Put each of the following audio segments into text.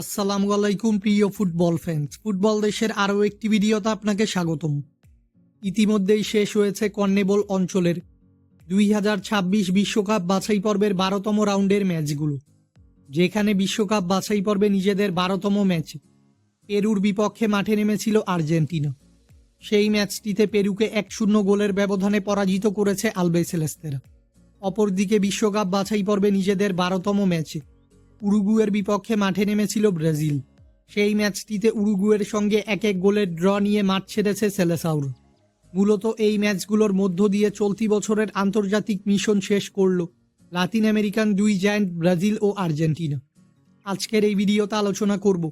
আসসালামু আলাইকুম, প্রিয় ফুটবল ফ্যান্স ফুটবল দেশের আরও একটি ভিডিওতে আপনাকে স্বাগতম। ইতিমধ্যেই শেষ হয়েছে কর্নেবল অঞ্চলের দুই হাজার ছাব্বিশ বিশ্বকাপ বাছাই পর্বের বারোতম রাউন্ডের ম্যাচগুলো, যেখানে বিশ্বকাপ বাছাই পর্বে নিজেদের বারোতম ম্যাচে, পেরুর বিপক্ষে মাঠে নেমেছিল আর্জেন্টিনা। সেই ম্যাচটিতে পেরুকে এক শূন্য গোলের ব্যবধানে পরাজিত করেছে আলবেসেলেস্তেরা অপরদিকে বিশ্বকাপ বাছাই পর্বে নিজেদের বারোতম ম্যাচে উরুগুয়ের বিপক্ষে মাঠে নেমেছিল ব্রাজিল। সেই ম্যাচটিতে উরুগুয়ের সঙ্গে এক এক গোলের ড্র নিয়ে মাঠ ছেড়েছে সেলেসাউর। মূলত এই ম্যাচগুলোর মধ্য দিয়ে চলতি বছরের আন্তর্জাতিক মিশন শেষ করল লাতিন আমেরিকান দুই জায়ান্ট ব্রাজিল ও আর্জেন্টিনা। আজকের এই ভিডিওতে আলোচনা করব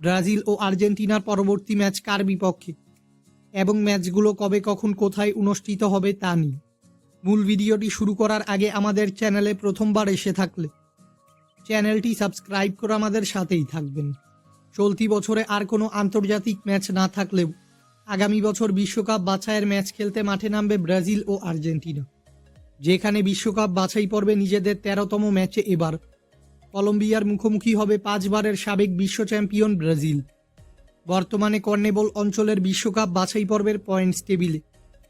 ব্রাজিল ও আর্জেন্টিনার পরবর্তী ম্যাচ কার বিপক্ষে এবং ম্যাচগুলো কবে কখন কোথায় অনুষ্ঠিত হবে তা নিয়ে। মূল ভিডিওটি শুরু করার আগে আমাদের চ্যানেলে প্রথমবার এসে থাকলে চ্যানেলটি সাবস্ক্রাইব করে আমাদের সাথেই থাকবেন। চলতি বছরে আর কোনো আন্তর্জাতিক ম্যাচ না থাকলেও আগামী বছর বিশ্বকাপ বাছাইয়ের ম্যাচ খেলতে মাঠে নামবে ব্রাজিল ও আর্জেন্টিনা। যেখানে বিশ্বকাপ বাছাই পর্বে নিজেদের তেরোতম ম্যাচে এবার কলম্বিয়ার মুখোমুখি হবে পাঁচবারের সাবেক বিশ্ব চ্যাম্পিয়ন ব্রাজিল। বর্তমানে কর্নেবল অঞ্চলের বিশ্বকাপ বাছাই পর্বের পয়েন্টস টেবিলে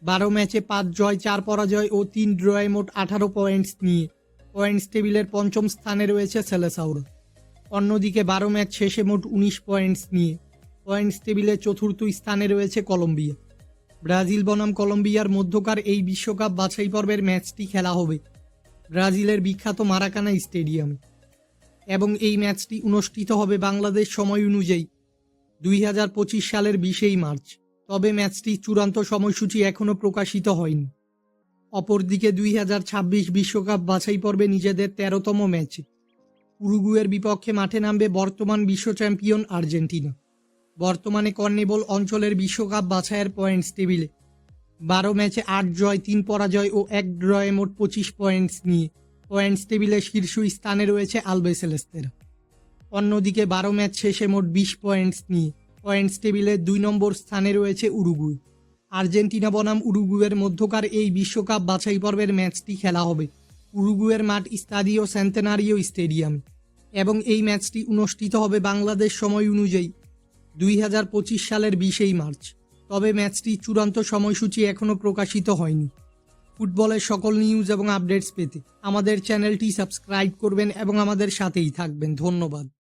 বারো ম্যাচে পাঁচ জয়, চার পরাজয় ও তিন ড্রয়ে মোট আঠারো পয়েন্টস নিয়ে পয়েন্টস টেবিলের পঞ্চম স্থানে রয়েছে সেলেসাউর। অন্যদিকে বারো ম্যাচ শেষে মোট উনিশ পয়েন্টস নিয়ে পয়েন্টস টেবিলের চতুর্থ স্থানে রয়েছে কলম্বিয়া। ব্রাজিল বনাম কলম্বিয়ার মধ্যকার এই বিশ্বকাপ বাছাই পর্বের ম্যাচটি খেলা হবে ব্রাজিলের বিখ্যাত মারাকানা স্টেডিয়ামে। এবং এই ম্যাচটি অনুষ্ঠিত হবে বাংলাদেশ সময় অনুযায়ী দুই হাজার পঁচিশ সালের বিশেই মার্চ। তবে ম্যাচটি চূড়ান্ত সময়সূচি এখনও প্রকাশিত হয়নি। অপরদিকে দুই হাজার ছাব্বিশ বিশ্বকাপ বাছাই পর্বে নিজেদের তেরোতম ম্যাচে। উরুগুয়ের বিপক্ষে মাঠে নামবে বর্তমান বিশ্ব চ্যাম্পিয়ন আর্জেন্টিনা। বর্তমানে কর্নেবল অঞ্চলের বিশ্বকাপ বাছাইয়ের পয়েন্টস টেবিলে বারো ম্যাচে আট জয়, তিন পরাজয় ও এক ড্রয়ে মোট পঁচিশ পয়েন্টস নিয়ে পয়েন্টস টেবিলে শীর্ষ স্থানে রয়েছে আলবেসেলেস্তেরা অন্যদিকে বারো ম্যাচ শেষে মোট বিশ পয়েন্টস নিয়ে পয়েন্টস টেবিলের দুই নম্বর স্থানে রয়েছে উরুগুই আর্জেন্টিনা বনাম উরুগুয়ের মধ্যকার এই বিশ্বকাপ বাছাই পর্বের ম্যাচটি খেলা হবে। উরুগুয়ের মাঠ স্তাদিও সেন্তেনারিও স্টেডিয়াম। এবং এই ম্যাচটি অনুষ্ঠিত হবে বাংলাদেশ সময় অনুযায়ী, দুই হাজার পঁচিশ সালের বিশেই মার্চ। তবে ম্যাচটি চূড়ান্ত সময়সূচি এখনও প্রকাশিত হয়নি। ফুটবলের সকল নিউজ এবং আপডেটস পেতে আমাদের চ্যানেলটি সাবস্ক্রাইব করবেন এবং আমাদের সাথেই থাকবেন। ধন্যবাদ।